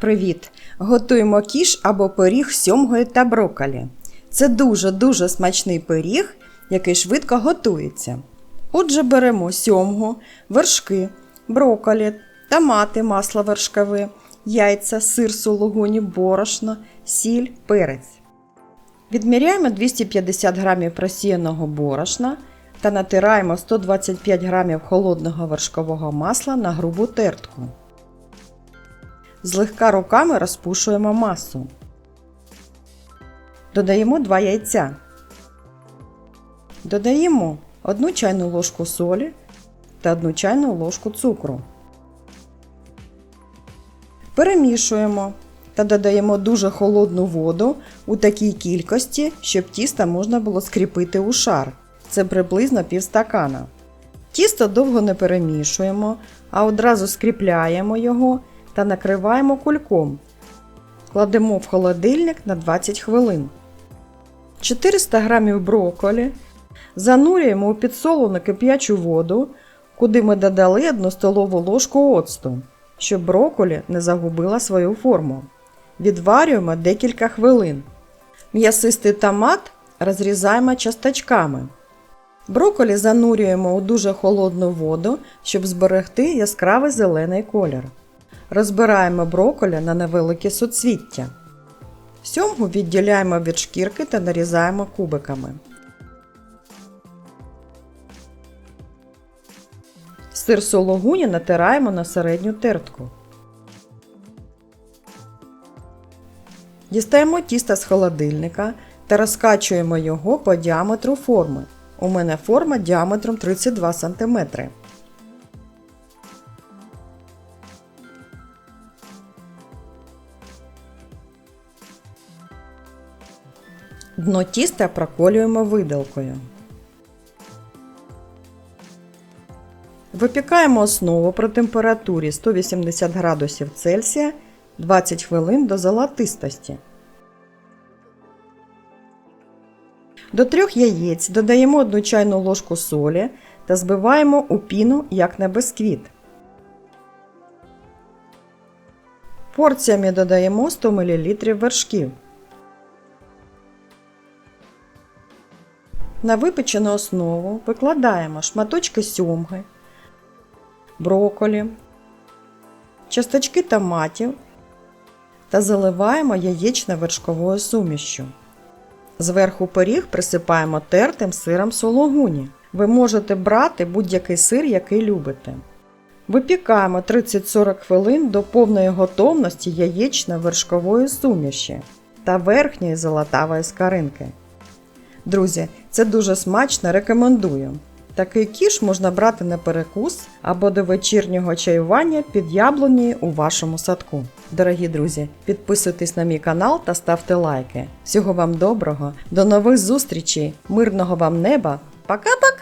Привіт! Готуємо кіш або пиріг з сьомгою та брокколі. Це дуже-дуже смачний пиріг, який швидко готується. Отже, беремо сьомгу, вершки, брокколі, томати, масло вершкове, яйця, сир сулугуні, борошно, сіль, перець. Відміряємо 250 г просіяного борошна та натираємо 125 г холодного вершкового масла на грубу тертку. Злегка руками розпушуємо масу. Додаємо 2 яйця. Додаємо 1 чайну ложку солі та 1 чайну ложку цукру. Перемішуємо та додаємо дуже холодну воду у такій кількості, щоб тісто можна було скріпити у шар. Це приблизно півстакана. Тісто довго не перемішуємо, а одразу скріпляємо його та накриваємо кульком. Кладемо в холодильник на 20 хвилин. 400 г брокколі занурюємо у підсолену кип'ячу воду, куди ми додали 1 столову ложку оцту, щоб брокколі не загубила свою форму. Відварюємо декілька хвилин. М'ясистий томат розрізаємо часточками. Брокколі занурюємо у дуже холодну воду, щоб зберегти яскравий зелений колір. Розбираємо брокколі на невеликі суцвіття. Сьомгу відділяємо від шкірки та нарізаємо кубиками. Сир сологуні натираємо на середню тертку. Дістаємо тісто з холодильника та розкачуємо його по діаметру форми. У мене форма діаметром 32 см. Дно тіста проколюємо виделкою. Випікаємо основу при температурі 180 градусів Цельсія 20 хвилин до золотистості. До трьох яєць додаємо 1 чайну ложку солі та збиваємо у піну як на бисквіт. Порціями додаємо 100 мл вершків. На випечену основу викладаємо шматочки сьомги, брокколі, часточки томатів та заливаємо яєчно-вершковою сумішчю. Зверху пиріг присипаємо тертим сиром сологуні. Ви можете брати будь-який сир, який любите. Випікаємо 30-40 хвилин до повної готовності яєчно-вершкової суміші та верхньої золотавої скаринки. Друзі, це дуже смачно, рекомендую. Такий кіш можна брати на перекус або до вечірнього чаювання під яблуні у вашому садку. Дорогі друзі, підписуйтесь на мій канал та ставте лайки. Всього вам доброго, до нових зустрічей, мирного вам неба. Пока-пока!